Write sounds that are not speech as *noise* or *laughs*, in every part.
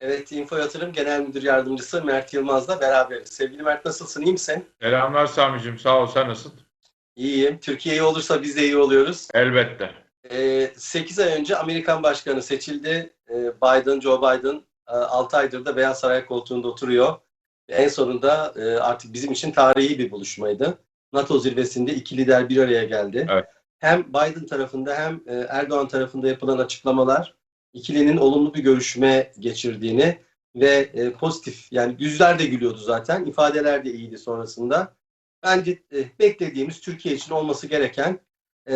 Evet, Info Yatırım Genel Müdür Yardımcısı Mert Yılmaz'la beraberiz. Sevgili Mert nasılsın, iyi misin? Selamlar Sami'cim. Sağ ol. Sen nasılsın? İyiyim. Türkiye iyi olursa biz de iyi oluyoruz. Elbette. Ee, 8 ay önce Amerikan Başkanı seçildi. Ee, Biden, Joe Biden 6 aydır da Beyaz Saray koltuğunda oturuyor. En sonunda e, artık bizim için tarihi bir buluşmaydı. NATO zirvesinde iki lider bir araya geldi. Evet. Hem Biden tarafında hem e, Erdoğan tarafında yapılan açıklamalar ikilinin olumlu bir görüşme geçirdiğini ve e, pozitif yani yüzler de gülüyordu zaten ifadeler de iyiydi sonrasında. Bence e, beklediğimiz Türkiye için olması gereken e,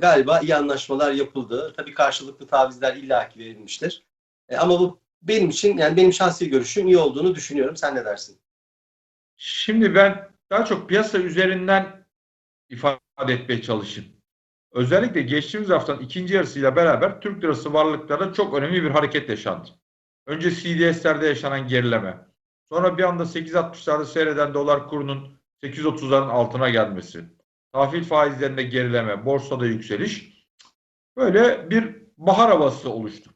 galiba iyi anlaşmalar yapıldı. Tabii karşılıklı tavizler illaki verilmiştir. E, ama bu benim için yani benim şahsi görüşüm iyi olduğunu düşünüyorum. Sen ne dersin? Şimdi ben daha çok piyasa üzerinden ifade etmeye çalışayım. Özellikle geçtiğimiz haftanın ikinci yarısıyla beraber Türk lirası varlıklarında çok önemli bir hareket yaşandı. Önce CDS'lerde yaşanan gerileme. Sonra bir anda 8.60'larda seyreden dolar kurunun 8.30'ların altına gelmesi. Tahvil faizlerinde gerileme, borsada yükseliş. Böyle bir bahar havası oluştu.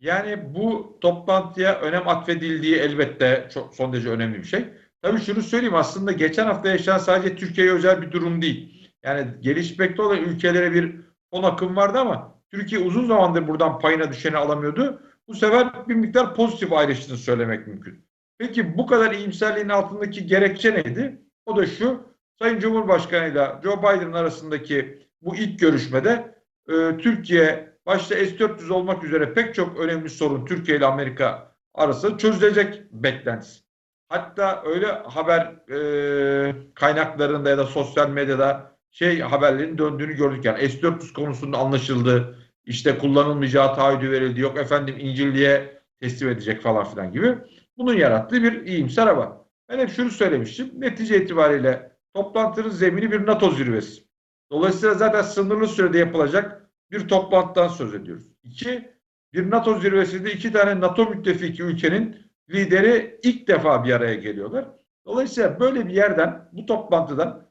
Yani bu toplantıya önem atfedildiği elbette çok son derece önemli bir şey. Tabii şunu söyleyeyim aslında geçen hafta yaşanan sadece Türkiye'ye özel bir durum değil. Yani gelişmekte olan ülkelere bir fon akım vardı ama Türkiye uzun zamandır buradan payına düşeni alamıyordu. Bu sefer bir miktar pozitif ayrıştığını söylemek mümkün. Peki bu kadar iyimserliğin altındaki gerekçe neydi? O da şu, Sayın Cumhurbaşkanı ile Joe Biden arasındaki bu ilk görüşmede e, Türkiye başta S-400 olmak üzere pek çok önemli sorun Türkiye ile Amerika arasında çözülecek beklentisi. Hatta öyle haber e, kaynaklarında ya da sosyal medyada şey haberlerin döndüğünü gördük. Yani S-400 konusunda anlaşıldı. İşte kullanılmayacağı taahhüdü verildi. Yok efendim İncilli'ye teslim edecek falan filan gibi. Bunun yarattığı bir iyimser hava. Ben hep şunu söylemiştim. Netice itibariyle toplantının zemini bir NATO zirvesi. Dolayısıyla zaten sınırlı sürede yapılacak bir toplantıdan söz ediyoruz. İki, bir NATO zirvesinde iki tane NATO müttefiki ülkenin lideri ilk defa bir araya geliyorlar. Dolayısıyla böyle bir yerden, bu toplantıdan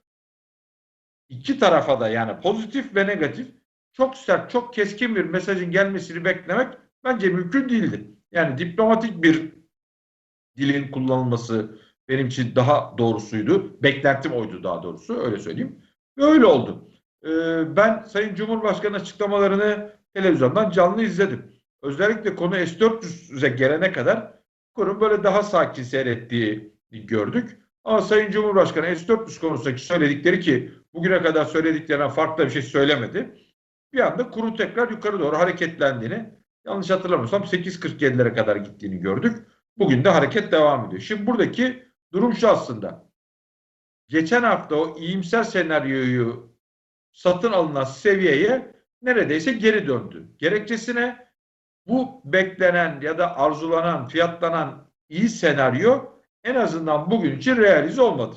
iki tarafa da yani pozitif ve negatif çok sert, çok keskin bir mesajın gelmesini beklemek bence mümkün değildi. Yani diplomatik bir dilin kullanılması benim için daha doğrusuydu. Beklentim oydu daha doğrusu öyle söyleyeyim. Ve öyle oldu. Ee, ben Sayın Cumhurbaşkanı açıklamalarını televizyondan canlı izledim. Özellikle konu S-400'e gelene kadar kurum böyle daha sakin seyrettiği gördük. Ama Sayın Cumhurbaşkanı S-400 konusundaki söyledikleri ki bugüne kadar söylediklerinden farklı bir şey söylemedi. Bir anda kurun tekrar yukarı doğru hareketlendiğini, yanlış hatırlamıyorsam 8.47'lere kadar gittiğini gördük. Bugün de hareket devam ediyor. Şimdi buradaki durum şu aslında. Geçen hafta o iyimser senaryoyu satın alınan seviyeye neredeyse geri döndü. Gerekçesine bu beklenen ya da arzulanan, fiyatlanan iyi senaryo en azından bugün için realize olmadı.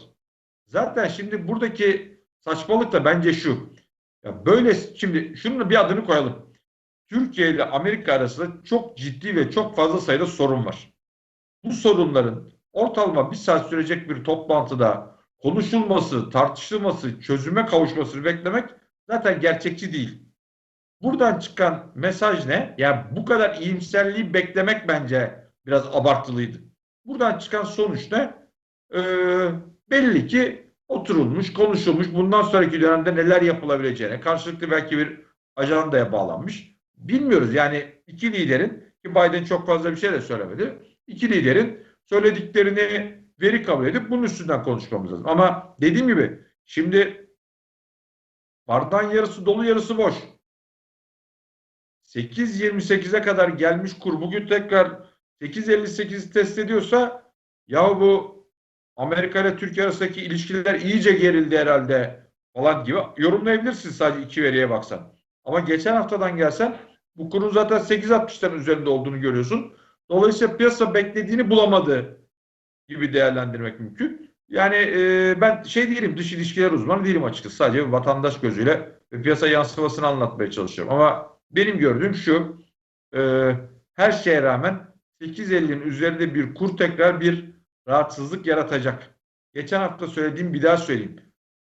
Zaten şimdi buradaki saçmalık da bence şu. Ya böyle şimdi şunun bir adını koyalım. Türkiye ile Amerika arasında çok ciddi ve çok fazla sayıda sorun var. Bu sorunların ortalama bir saat sürecek bir toplantıda konuşulması, tartışılması, çözüme kavuşmasını beklemek zaten gerçekçi değil. Buradan çıkan mesaj ne? Yani bu kadar iyimserliği beklemek bence biraz abartılıydı. Buradan çıkan sonuç ne? Ee, belli ki oturulmuş, konuşulmuş, bundan sonraki dönemde neler yapılabileceğine, karşılıklı belki bir ajandaya bağlanmış. Bilmiyoruz yani iki liderin, ki Biden çok fazla bir şey de söylemedi, iki liderin söylediklerini veri kabul edip bunun üstünden konuşmamız lazım. Ama dediğim gibi şimdi bardağın yarısı dolu yarısı boş. 8.28'e kadar gelmiş kur bugün tekrar 8.58'i test ediyorsa ya bu Amerika ile Türkiye arasındaki ilişkiler iyice gerildi herhalde falan gibi yorumlayabilirsin sadece iki veriye baksan. Ama geçen haftadan gelsen bu kurun zaten 8.60'ların üzerinde olduğunu görüyorsun. Dolayısıyla piyasa beklediğini bulamadı gibi değerlendirmek mümkün. Yani e, ben şey değilim dış ilişkiler uzmanı değilim açıkçası. Sadece bir vatandaş gözüyle piyasa yansımasını anlatmaya çalışıyorum. Ama benim gördüğüm şu e, her şeye rağmen 8.50'nin üzerinde bir kur tekrar bir rahatsızlık yaratacak. Geçen hafta söylediğim bir daha söyleyeyim.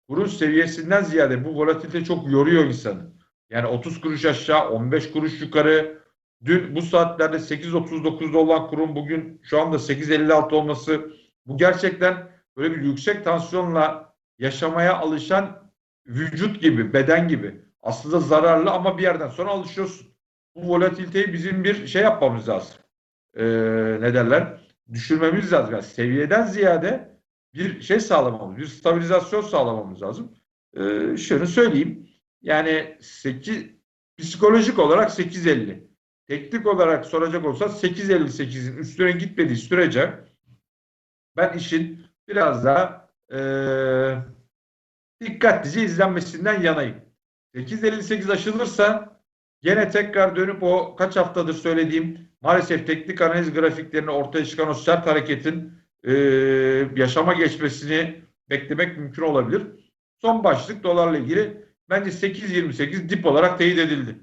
Kurun seviyesinden ziyade bu volatilite çok yoruyor insanı. Yani 30 kuruş aşağı, 15 kuruş yukarı dün bu saatlerde 8.39'da olan kurum bugün şu anda 8.56 olması bu gerçekten böyle bir yüksek tansiyonla yaşamaya alışan vücut gibi, beden gibi. Aslında zararlı ama bir yerden sonra alışıyorsun. Bu volatiliteyi bizim bir şey yapmamız lazım. Ee, ne derler? Düşürmemiz lazım. Yani seviyeden ziyade bir şey sağlamamız, bir stabilizasyon sağlamamız lazım. Ee, şunu söyleyeyim. Yani 8 psikolojik olarak 8.50. Teknik olarak soracak olsa 8.58'in üstüne gitmediği sürece ben işin biraz daha e, dikkatlice izlenmesinden yanayım. 8.58 aşılırsa gene tekrar dönüp o kaç haftadır söylediğim maalesef teknik analiz grafiklerine ortaya çıkan o sert hareketin e, yaşama geçmesini beklemek mümkün olabilir. Son başlık dolarla ilgili bence 8.28 dip olarak teyit edildi.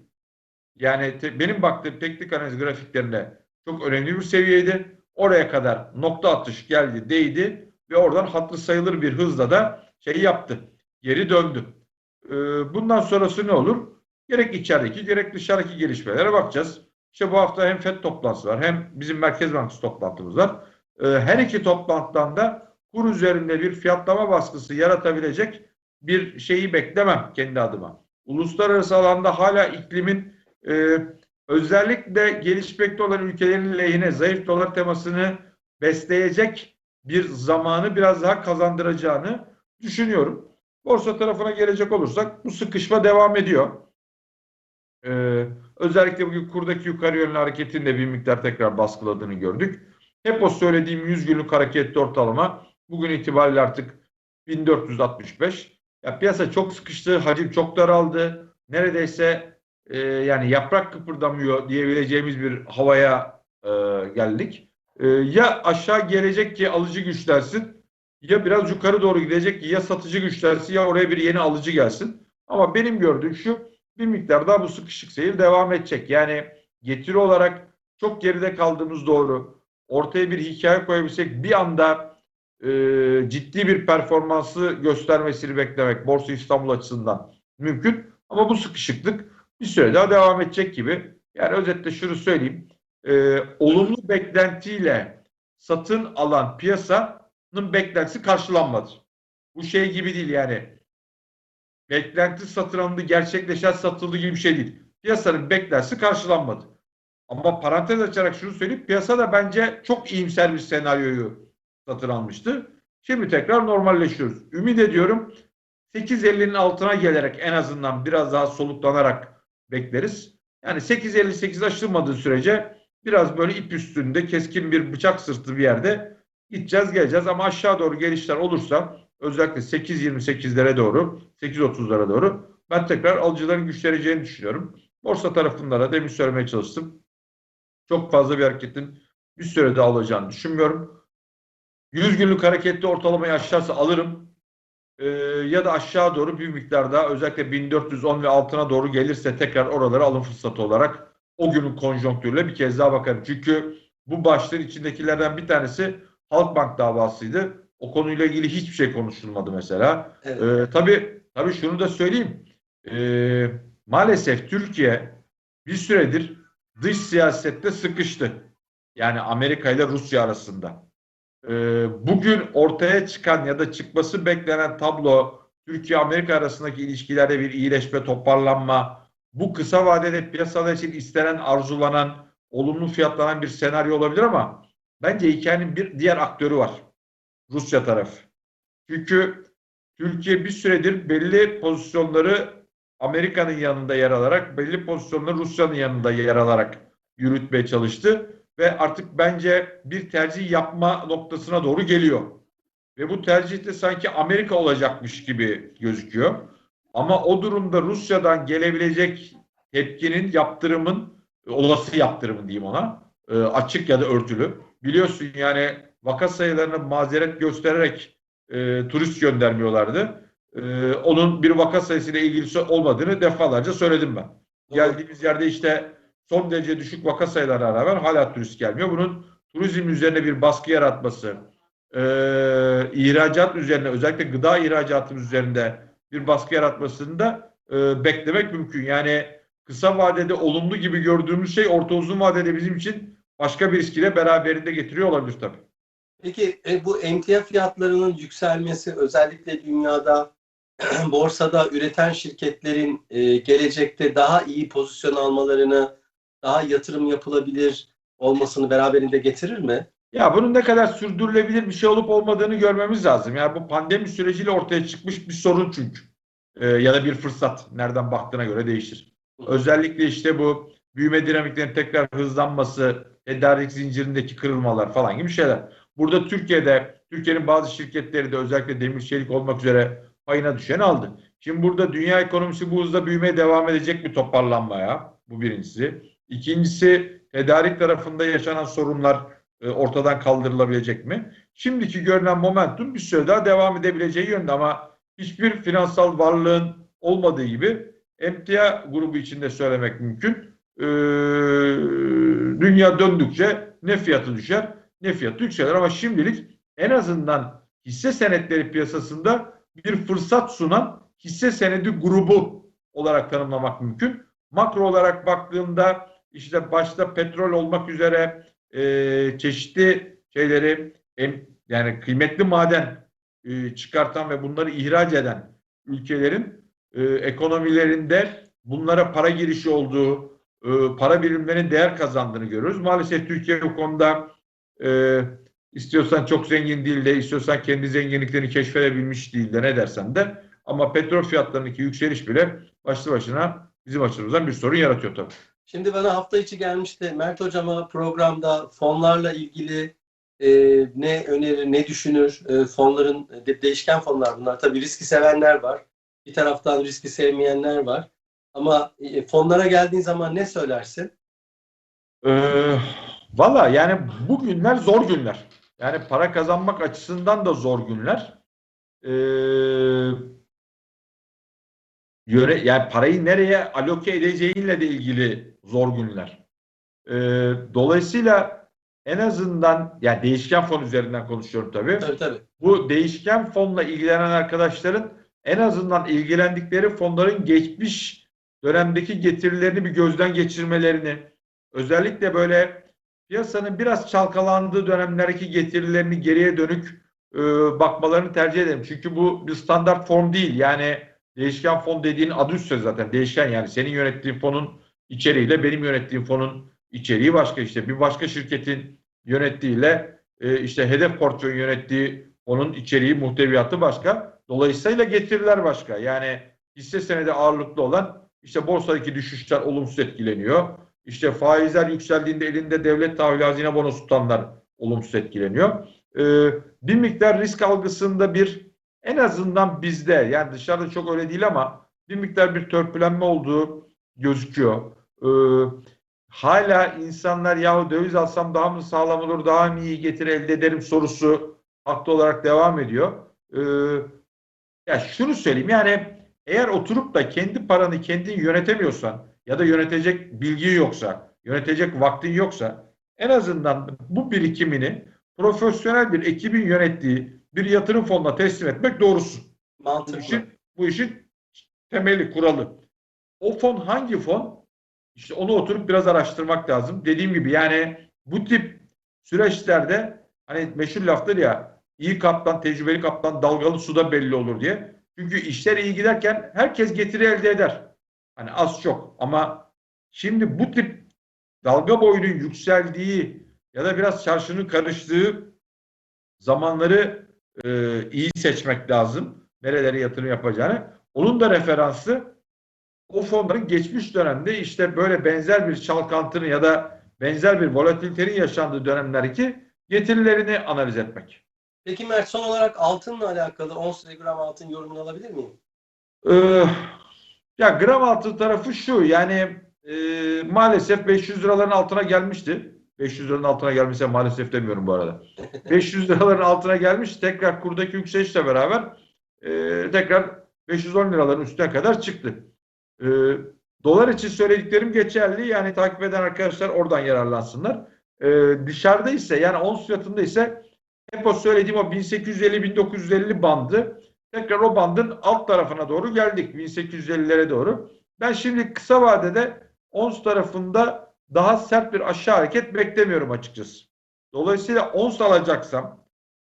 Yani te, benim baktığım teknik analiz grafiklerinde çok önemli bir seviyeydi. Oraya kadar nokta atış geldi, değdi ve oradan hatırı sayılır bir hızla da şey yaptı. Geri döndü. Ee, bundan sonrası ne olur? Gerek içerideki gerek dışarıdaki gelişmelere bakacağız. İşte bu hafta hem FED toplantısı var hem bizim Merkez Bankası toplantımız var. Ee, her iki toplantıdan da kur üzerinde bir fiyatlama baskısı yaratabilecek bir şeyi beklemem kendi adıma. Uluslararası alanda hala iklimin e, özellikle gelişmekte olan ülkelerin lehine zayıf dolar temasını besleyecek bir zamanı biraz daha kazandıracağını düşünüyorum. Borsa tarafına gelecek olursak bu sıkışma devam ediyor. Ee, özellikle bugün kurdaki yukarı yönlü hareketin de bir miktar tekrar baskıladığını gördük. Hep o söylediğim 100 günlük hareketli ortalama bugün itibariyle artık 1465. Ya piyasa çok sıkıştı, hacim çok daraldı. Neredeyse e, yani yaprak kıpırdamıyor diyebileceğimiz bir havaya e, geldik. E, ya aşağı gelecek ki alıcı güçlersin ya biraz yukarı doğru gidecek ki ya satıcı güçlersin ya oraya bir yeni alıcı gelsin. Ama benim gördüğüm şu bir miktar daha bu sıkışık seyir devam edecek. Yani getiri olarak çok geride kaldığımız doğru. Ortaya bir hikaye koyabilsek bir anda e, ciddi bir performansı göstermesini beklemek Borsa İstanbul açısından mümkün. Ama bu sıkışıklık bir süre daha devam edecek gibi. Yani özetle şunu söyleyeyim. E, olumlu beklentiyle satın alan piyasanın beklentisi karşılanmadı. Bu şey gibi değil yani. Beklenti satın alındı, gerçekleşen satıldı gibi bir şey değil. Piyasanın beklentisi karşılanmadı. Ama parantez açarak şunu söyleyeyim. Piyasa da bence çok iyimser bir senaryoyu satın almıştı. Şimdi tekrar normalleşiyoruz. Ümit ediyorum 8.50'nin altına gelerek en azından biraz daha soluklanarak bekleriz. Yani 8.58 aşılmadığı sürece biraz böyle ip üstünde keskin bir bıçak sırtı bir yerde gideceğiz geleceğiz ama aşağı doğru gelişler olursa özellikle 8.28'lere doğru 8.30'lara doğru ben tekrar alıcıların güçleneceğini düşünüyorum. Borsa tarafında da demin söylemeye çalıştım. Çok fazla bir hareketin bir sürede alacağını düşünmüyorum. 100 günlük hareketli ortalamayı aşağısı alırım. Ee, ya da aşağı doğru bir miktar daha özellikle 1410 ve altına doğru gelirse tekrar oraları alım fırsatı olarak o günün konjonktürüyle bir kez daha bakarım. Çünkü bu başlığın içindekilerden bir tanesi Halkbank davasıydı. O konuyla ilgili hiçbir şey konuşulmadı mesela. Evet. Ee, tabii, tabii şunu da söyleyeyim. Ee, maalesef Türkiye bir süredir dış siyasette sıkıştı. Yani Amerika ile Rusya arasında. Ee, bugün ortaya çıkan ya da çıkması beklenen tablo Türkiye-Amerika arasındaki ilişkilerde bir iyileşme, toparlanma, bu kısa vadede piyasalar için istenen, arzulanan, olumlu fiyatlanan bir senaryo olabilir ama bence hikayenin bir diğer aktörü var. Rusya tarafı. Çünkü Türkiye bir süredir belli pozisyonları Amerika'nın yanında yer alarak, belli pozisyonları Rusya'nın yanında yer alarak yürütmeye çalıştı ve artık bence bir tercih yapma noktasına doğru geliyor. Ve bu tercihte sanki Amerika olacakmış gibi gözüküyor. Ama o durumda Rusya'dan gelebilecek tepkinin, yaptırımın, olası yaptırımın diyeyim ona, e, açık ya da örtülü. Biliyorsun yani vaka sayılarını mazeret göstererek e, turist göndermiyorlardı. E, onun bir vaka sayısıyla ilgisi olmadığını defalarca söyledim ben. Geldiğimiz yerde işte son derece düşük vaka sayılarına rağmen hala turist gelmiyor. Bunun turizm üzerine bir baskı yaratması, e, ihracat üzerine özellikle gıda ihracatımız üzerinde bir baskı yaratmasını da e, beklemek mümkün. Yani kısa vadede olumlu gibi gördüğümüz şey orta uzun vadede bizim için başka bir riski de beraberinde getiriyor olabilir tabii. Peki e, bu emtia fiyatlarının yükselmesi özellikle dünyada *clears throat* borsada üreten şirketlerin e, gelecekte daha iyi pozisyon almalarını, daha yatırım yapılabilir olmasını beraberinde getirir mi? Ya bunun ne kadar sürdürülebilir bir şey olup olmadığını görmemiz lazım. Yani bu pandemi süreciyle ortaya çıkmış bir sorun çünkü. Ee, ya da bir fırsat. Nereden baktığına göre değişir. Özellikle işte bu büyüme dinamiklerinin tekrar hızlanması, tedarik zincirindeki kırılmalar falan gibi şeyler. Burada Türkiye'de, Türkiye'nin bazı şirketleri de özellikle demir çelik olmak üzere payına düşen aldı. Şimdi burada dünya ekonomisi bu hızla büyümeye devam edecek bir toparlanmaya. Bu birincisi. İkincisi tedarik tarafında yaşanan sorunlar e, ortadan kaldırılabilecek mi? Şimdiki görünen momentum bir süre daha devam edebileceği yönde ama hiçbir finansal varlığın olmadığı gibi emtia grubu içinde söylemek mümkün. Ee, dünya döndükçe ne fiyatı düşer ne fiyatı yükselir ama şimdilik en azından hisse senetleri piyasasında bir fırsat sunan hisse senedi grubu olarak tanımlamak mümkün. Makro olarak baktığımda işte başta petrol olmak üzere e, çeşitli şeyleri em, yani kıymetli maden e, çıkartan ve bunları ihraç eden ülkelerin e, ekonomilerinde bunlara para girişi olduğu, e, para birimlerinin değer kazandığını görüyoruz. Maalesef Türkiye bu konuda e, istiyorsan çok zengin değil de istiyorsan kendi zenginliklerini keşfedebilmiş değil de ne dersen de ama petrol fiyatlarındaki yükseliş bile başlı başına bizim açımızdan bir sorun yaratıyor tabii. Şimdi bana hafta içi gelmişti Mert Hocama programda fonlarla ilgili e, ne önerir, ne düşünür? E, fonların de, değişken fonlar bunlar. Tabii riski sevenler var. Bir taraftan riski sevmeyenler var. Ama e, fonlara geldiğin zaman ne söylersin? Ee, Valla yani bu günler zor günler. Yani para kazanmak açısından da zor günler. Ee, yöre, yani parayı nereye aloke edeceğinle de ilgili zor günler. Ee, dolayısıyla en azından yani değişken fon üzerinden konuşuyorum tabii. Tabii tabii. Bu değişken fonla ilgilenen arkadaşların en azından ilgilendikleri fonların geçmiş dönemdeki getirilerini bir gözden geçirmelerini özellikle böyle piyasanın biraz çalkalandığı dönemlerdeki getirilerini geriye dönük e, bakmalarını tercih ederim. Çünkü bu bir standart form değil. Yani değişken fon dediğin adı üstü zaten değişken yani senin yönettiğin fonun içeriğiyle benim yönettiğim fonun içeriği başka işte bir başka şirketin yönettiğiyle e, işte hedef portföy yönettiği fonun içeriği muhteviyatı başka. Dolayısıyla getiriler başka. Yani hisse senedi ağırlıklı olan işte borsadaki düşüşler olumsuz etkileniyor. İşte faizler yükseldiğinde elinde devlet tahvili hazine bonosu tutanlar olumsuz etkileniyor. Ee, bir miktar risk algısında bir en azından bizde yani dışarıda çok öyle değil ama bir miktar bir törpülenme olduğu gözüküyor. Ee, hala insanlar yahu döviz alsam daha mı sağlam olur, daha mı iyi getir elde ederim sorusu haklı olarak devam ediyor. Ee, ya şunu söyleyeyim yani eğer oturup da kendi paranı kendin yönetemiyorsan ya da yönetecek bilgin yoksa, yönetecek vaktin yoksa en azından bu birikimini profesyonel bir ekibin yönettiği bir yatırım fonuna teslim etmek doğrusu. Bu Mantıklı. işin, bu işin temeli, kuralı. O fon hangi fon? İşte onu oturup biraz araştırmak lazım. Dediğim gibi yani bu tip süreçlerde hani meşhur laftır ya iyi kaptan, tecrübeli kaptan dalgalı suda belli olur diye. Çünkü işler iyi giderken herkes getiri elde eder. Hani az çok ama şimdi bu tip dalga boyunun yükseldiği ya da biraz çarşının karıştığı zamanları e, iyi seçmek lazım. Nerelere yatırım yapacağını. Onun da referansı o fonların geçmiş dönemde işte böyle benzer bir çalkantının ya da benzer bir volatilitenin yaşandığı dönemlerdeki getirilerini analiz etmek. Peki Mert son olarak altınla alakalı 10 gram altın yorumunu alabilir miyim? Ee, ya gram altın tarafı şu yani e, maalesef 500 liraların altına gelmişti. 500 liranın altına gelmişse maalesef demiyorum bu arada. *laughs* 500 liraların altına gelmiş tekrar kurdaki yükselişle beraber e, tekrar 510 liraların üstüne kadar çıktı. E, dolar için söylediklerim geçerli yani takip eden arkadaşlar oradan yararlansınlar. E, dışarıda ise yani ons fiyatında ise hep o söylediğim o 1850-1950 bandı tekrar o bandın alt tarafına doğru geldik 1850'lere doğru. Ben şimdi kısa vadede ons tarafında daha sert bir aşağı hareket beklemiyorum açıkçası. Dolayısıyla ons alacaksam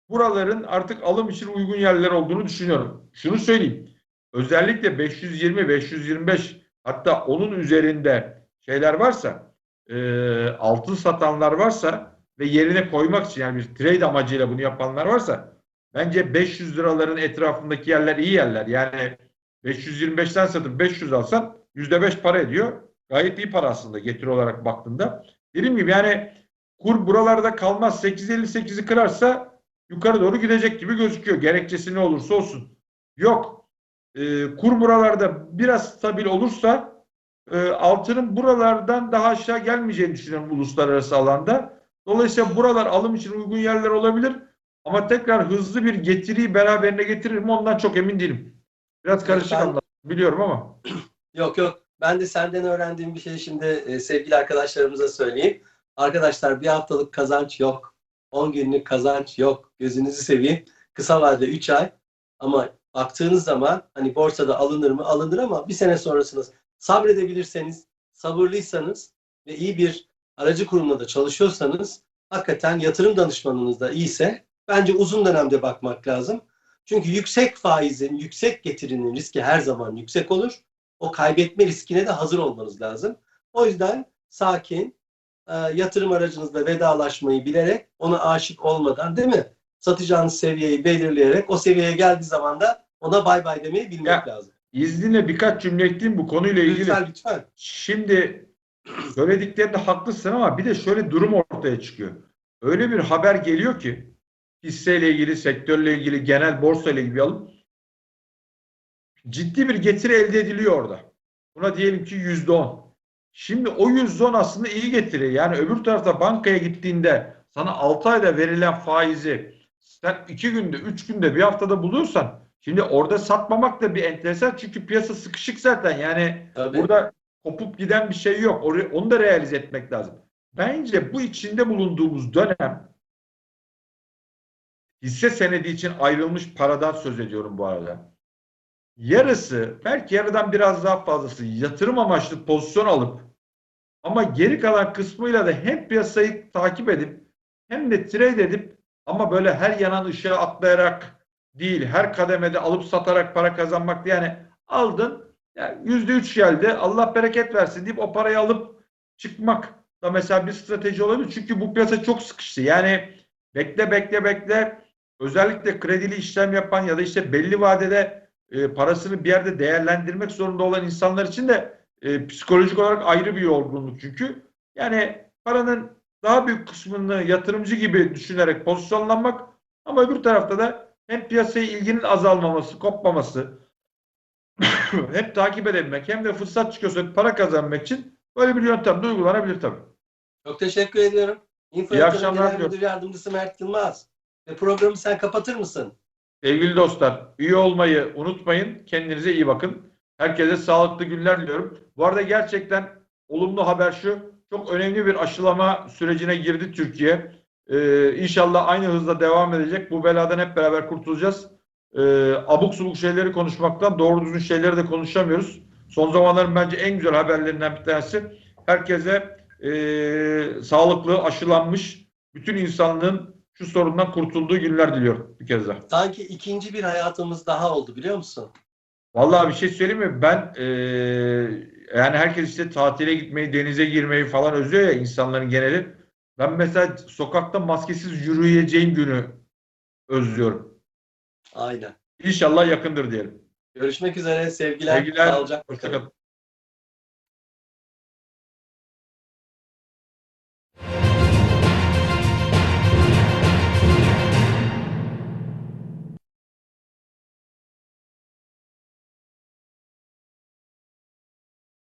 buraların artık alım için uygun yerler olduğunu düşünüyorum. Şunu söyleyeyim. Özellikle 520, 525 hatta onun üzerinde şeyler varsa e, altın satanlar varsa ve yerine koymak için yani bir trade amacıyla bunu yapanlar varsa bence 500 liraların etrafındaki yerler iyi yerler. Yani 525'ten satıp 500 alsan %5 para ediyor. Gayet iyi para aslında getiri olarak baktığında. Dediğim gibi yani kur buralarda kalmaz 8.58'i kırarsa yukarı doğru gidecek gibi gözüküyor. Gerekçesi ne olursa olsun. Yok. Ee, kur buralarda biraz stabil olursa e, altının buralardan daha aşağı gelmeyeceğini düşünüyorum uluslararası alanda. Dolayısıyla buralar alım için uygun yerler olabilir. Ama tekrar hızlı bir getiriyi beraberine getirir mi ondan çok emin değilim. Biraz karışık Ben- anlattım biliyorum ama. *clears throat* Yok yok. Ben de senden öğrendiğim bir şey şimdi e, sevgili arkadaşlarımıza söyleyeyim. Arkadaşlar bir haftalık kazanç yok. 10 günlük kazanç yok. Gözünüzü seveyim. Kısa vadede 3 ay. Ama baktığınız zaman hani borsada alınır mı? Alınır ama bir sene sonrasınız. Sabredebilirseniz, sabırlıysanız ve iyi bir aracı kurumla da çalışıyorsanız hakikaten yatırım danışmanınız da iyiyse bence uzun dönemde bakmak lazım. Çünkü yüksek faizin, yüksek getirinin riski her zaman yüksek olur o kaybetme riskine de hazır olmanız lazım. O yüzden sakin, e, yatırım aracınızla vedalaşmayı bilerek, ona aşık olmadan değil mi? Satacağınız seviyeyi belirleyerek o seviyeye geldiği zaman da ona bay bay demeyi bilmek Ya, lazım. İzninle birkaç cümle ekleyeyim bu konuyla ilgili. Lütfen lütfen. Şimdi söylediklerinde haklısın ama bir de şöyle durum ortaya çıkıyor. Öyle bir haber geliyor ki hisseyle ilgili, sektörle ilgili, genel borsa ile ilgili bir alım ciddi bir getiri elde ediliyor orada. Buna diyelim ki yüzde on. Şimdi o yüzde on aslında iyi getiri. Yani öbür tarafta bankaya gittiğinde sana 6 ayda verilen faizi sen 2 günde, 3 günde, bir haftada buluyorsan şimdi orada satmamak da bir enteresan çünkü piyasa sıkışık zaten. Yani Tabii. Burada kopup giden bir şey yok. Onu da realize etmek lazım. Bence bu içinde bulunduğumuz dönem hisse senedi için ayrılmış paradan söz ediyorum bu arada. Yarısı, belki yarıdan biraz daha fazlası yatırım amaçlı pozisyon alıp ama geri kalan kısmıyla da hem piyasayı takip edip hem de trade edip ama böyle her yanan ışığa atlayarak değil, her kademede alıp satarak para kazanmak değil. Yani aldın, yani yüzde üç geldi. Allah bereket versin deyip o parayı alıp çıkmak da mesela bir strateji olabilir. Çünkü bu piyasa çok sıkıştı. Yani bekle bekle bekle özellikle kredili işlem yapan ya da işte belli vadede e, parasını bir yerde değerlendirmek zorunda olan insanlar için de e, psikolojik olarak ayrı bir yorgunluk çünkü. Yani paranın daha büyük kısmını yatırımcı gibi düşünerek pozisyonlanmak ama öbür tarafta da hem piyasaya ilginin azalmaması, kopmaması, *coughs* hep takip edebilmek hem de fırsat çıkıyorsa para kazanmak için böyle bir yöntem de uygulanabilir tabii. Çok teşekkür ediyorum. Info İyi akşamlar Genel. Müdür Yardımcısı Mert Yılmaz. Ve programı sen kapatır mısın? Sevgili dostlar, üye olmayı unutmayın. Kendinize iyi bakın. Herkese sağlıklı günler diliyorum. Bu arada gerçekten olumlu haber şu. Çok önemli bir aşılama sürecine girdi Türkiye. Ee, inşallah aynı hızla devam edecek. Bu beladan hep beraber kurtulacağız. Ee, abuk subuk şeyleri konuşmaktan doğru düzgün şeyleri de konuşamıyoruz. Son zamanların bence en güzel haberlerinden bir tanesi. Herkese ee, sağlıklı, aşılanmış bütün insanlığın şu sorundan kurtulduğu günler diliyorum bir kez daha. Sanki ikinci bir hayatımız daha oldu biliyor musun? Vallahi bir şey söyleyeyim mi? Ben eee, yani herkes işte tatile gitmeyi, denize girmeyi falan özlüyor ya insanların geneli. Ben mesela sokakta maskesiz yürüyeceğim günü özlüyorum. Aynen. İnşallah yakındır diyelim. Görüşmek üzere. Sevgiler. Sevgiler. Hoşçakalın.